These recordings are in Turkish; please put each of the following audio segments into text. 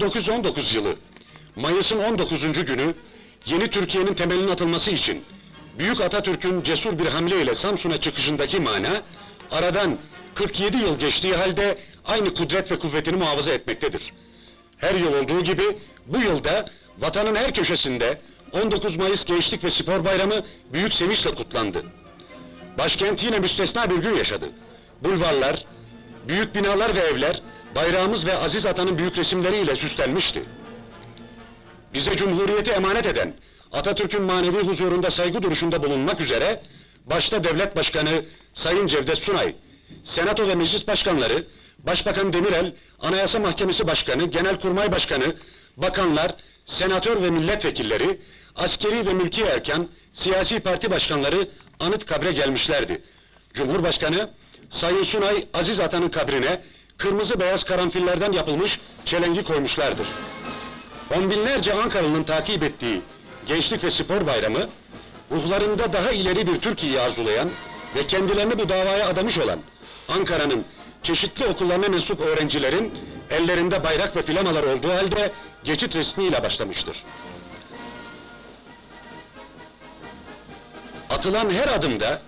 1919 yılı Mayıs'ın 19. günü yeni Türkiye'nin temelinin atılması için Büyük Atatürk'ün cesur bir hamleyle Samsun'a çıkışındaki mana aradan 47 yıl geçtiği halde aynı kudret ve kuvvetini muhafaza etmektedir. Her yıl olduğu gibi bu yılda vatanın her köşesinde 19 Mayıs Gençlik ve Spor Bayramı büyük sevinçle kutlandı. Başkent yine müstesna bir gün yaşadı. Bulvarlar, büyük binalar ve evler bayrağımız ve aziz atanın büyük resimleriyle süslenmişti. Bize cumhuriyeti emanet eden, Atatürk'ün manevi huzurunda saygı duruşunda bulunmak üzere, başta devlet başkanı Sayın Cevdet Sunay, senato ve meclis başkanları, Başbakan Demirel, Anayasa Mahkemesi Başkanı, Genelkurmay Başkanı, bakanlar, senatör ve milletvekilleri, askeri ve mülki erkan, siyasi parti başkanları anıt kabre gelmişlerdi. Cumhurbaşkanı, Sayın Sunay, Aziz Atan'ın kabrine, kırmızı beyaz karanfillerden yapılmış çelengi koymuşlardır. On binlerce Ankaralı'nın takip ettiği Gençlik ve Spor Bayramı, ruhlarında daha ileri bir Türkiye'yi arzulayan ve kendilerini bu davaya adamış olan Ankara'nın çeşitli okullarına mensup öğrencilerin ellerinde bayrak ve flamalar olduğu halde geçit resmiyle başlamıştır. Atılan her adımda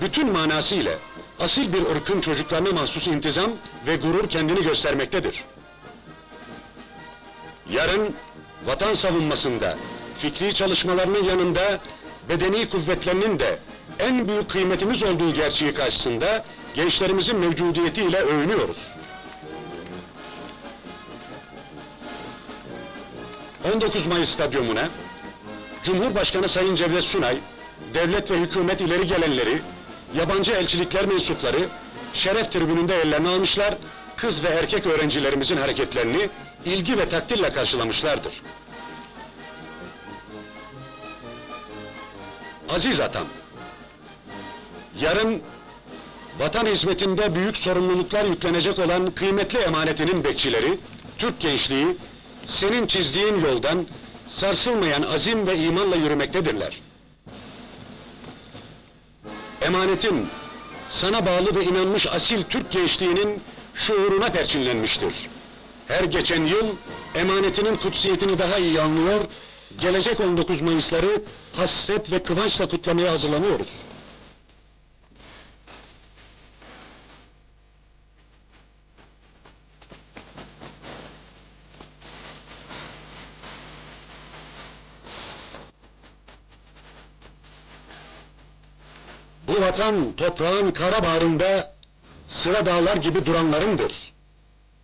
bütün manasıyla asil bir ırkın çocuklarına mahsus intizam ve gurur kendini göstermektedir. Yarın vatan savunmasında, fikri çalışmalarının yanında bedeni kuvvetlerinin de en büyük kıymetimiz olduğu gerçeği karşısında gençlerimizin mevcudiyetiyle övünüyoruz. 19 Mayıs Stadyumuna Cumhurbaşkanı Sayın Cevdet Sunay, devlet ve hükümet ileri gelenleri, yabancı elçilikler mensupları şeref tribününde ellerine almışlar, kız ve erkek öğrencilerimizin hareketlerini ilgi ve takdirle karşılamışlardır. Aziz atam, yarın vatan hizmetinde büyük sorumluluklar yüklenecek olan kıymetli emanetinin bekçileri, Türk gençliği, senin çizdiğin yoldan sarsılmayan azim ve imanla yürümektedirler. Emanetin, sana bağlı ve inanmış asil Türk gençliğinin şuuruna perçinlenmiştir. Her geçen yıl emanetinin kutsiyetini daha iyi anlıyor, gelecek 19 Mayıs'ları hasret ve kıvançla kutlamaya hazırlanıyoruz. Vatan toprağın kara bağrında sıra dağlar gibi duranlarındır.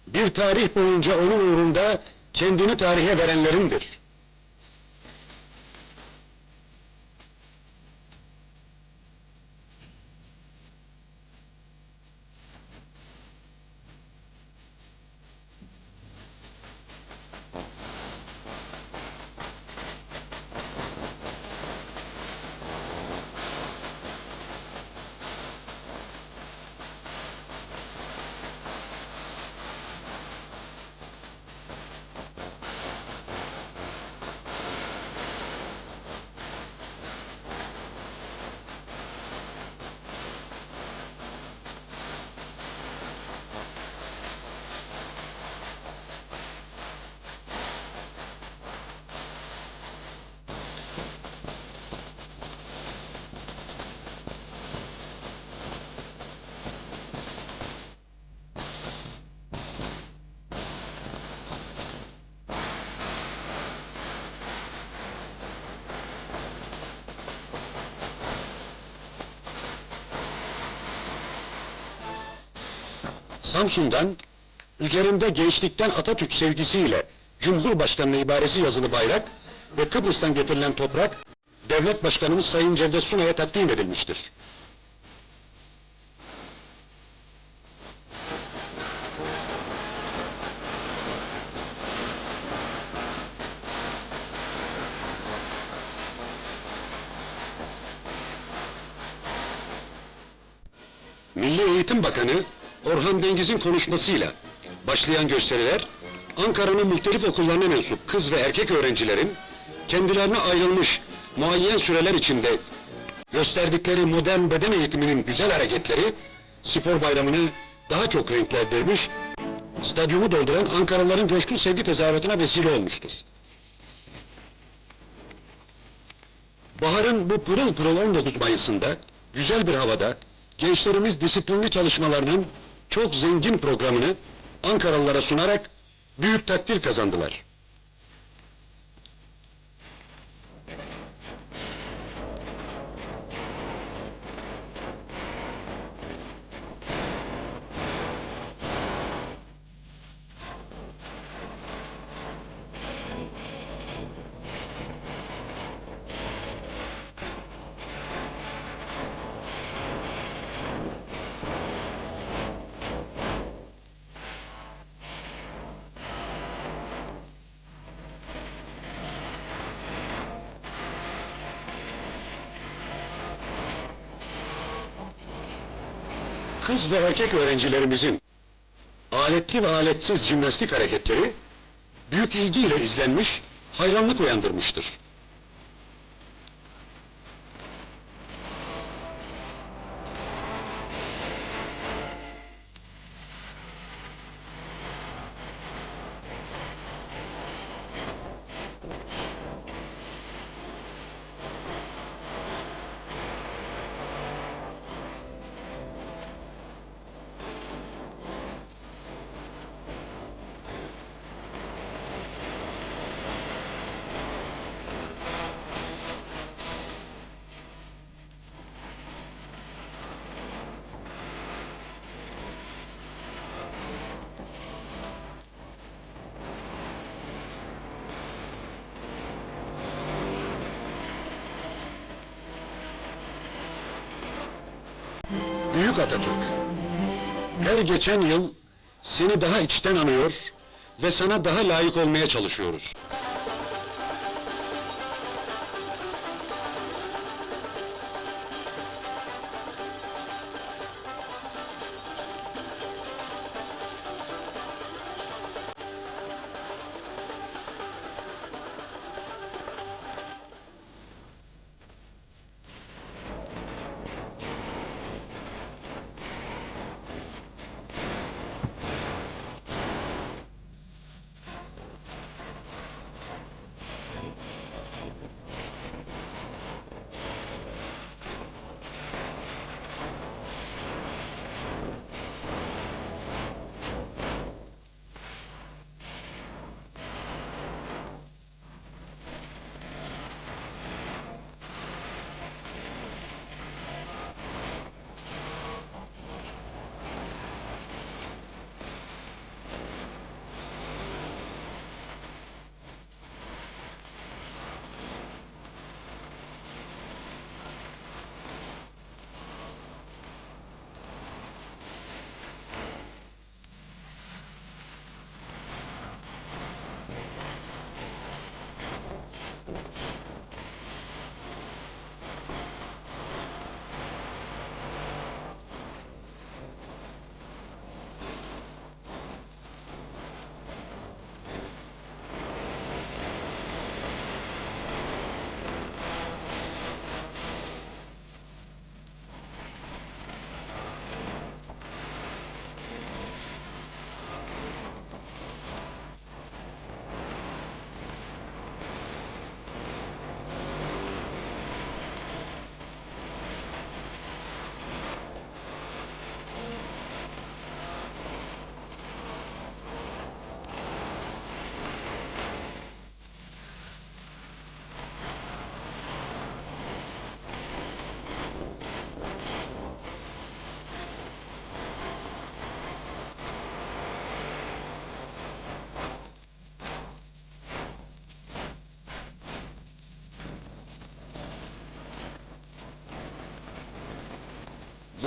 Bir tarih boyunca onun uğrunda kendini tarihe verenlerindir. Samsun'dan, üzerinde gençlikten Atatürk sevgisiyle Cumhurbaşkanlığı ibaresi yazılı bayrak ve Kıbrıs'tan getirilen toprak, Devlet Başkanımız Sayın Cevdet Sunay'a takdim edilmiştir. Milli Eğitim Bakanı Orhan Dengiz'in konuşmasıyla başlayan gösteriler, Ankara'nın muhtelif okullarına mensup kız ve erkek öğrencilerin kendilerine ayrılmış muayyen süreler içinde gösterdikleri modern beden eğitiminin güzel hareketleri spor bayramını daha çok renklendirmiş, stadyumu dolduran Ankaralıların coşkun sevgi tezahüratına vesile olmuştur. Baharın bu pırıl pırıl 19 Mayıs'ında, güzel bir havada, gençlerimiz disiplinli çalışmalarının çok zengin programını Ankaralılara sunarak büyük takdir kazandılar. Kız ve erkek öğrencilerimizin aletli ve aletsiz jimnastik hareketleri büyük ilgiyle izlenmiş, hayranlık uyandırmıştır. Büyük Atatürk, her geçen yıl seni daha içten anıyor ve sana daha layık olmaya çalışıyoruz.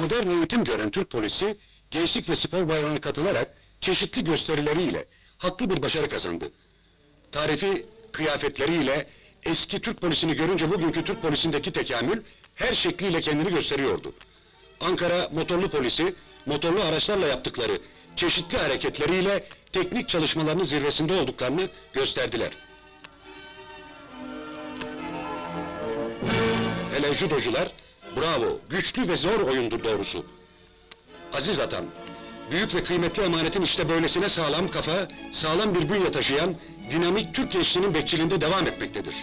Modern eğitim gören Türk polisi, Gençlik ve Spor Bayramı'na katılarak çeşitli gösterileriyle haklı bir başarı kazandı. Tarifi kıyafetleriyle eski Türk polisini görünce bugünkü Türk polisindeki tekamül her şekliyle kendini gösteriyordu. Ankara motorlu polisi, motorlu araçlarla yaptıkları çeşitli hareketleriyle teknik çalışmalarının zirvesinde olduklarını gösterdiler. Hele judocular, bravo, güçlü ve zor oyundur doğrusu. Aziz atam, Büyük ve kıymetli emanetin işte böylesine sağlam kafa, sağlam bir bünye taşıyan dinamik Türk gençliğinin bekçiliğinde devam etmektedir.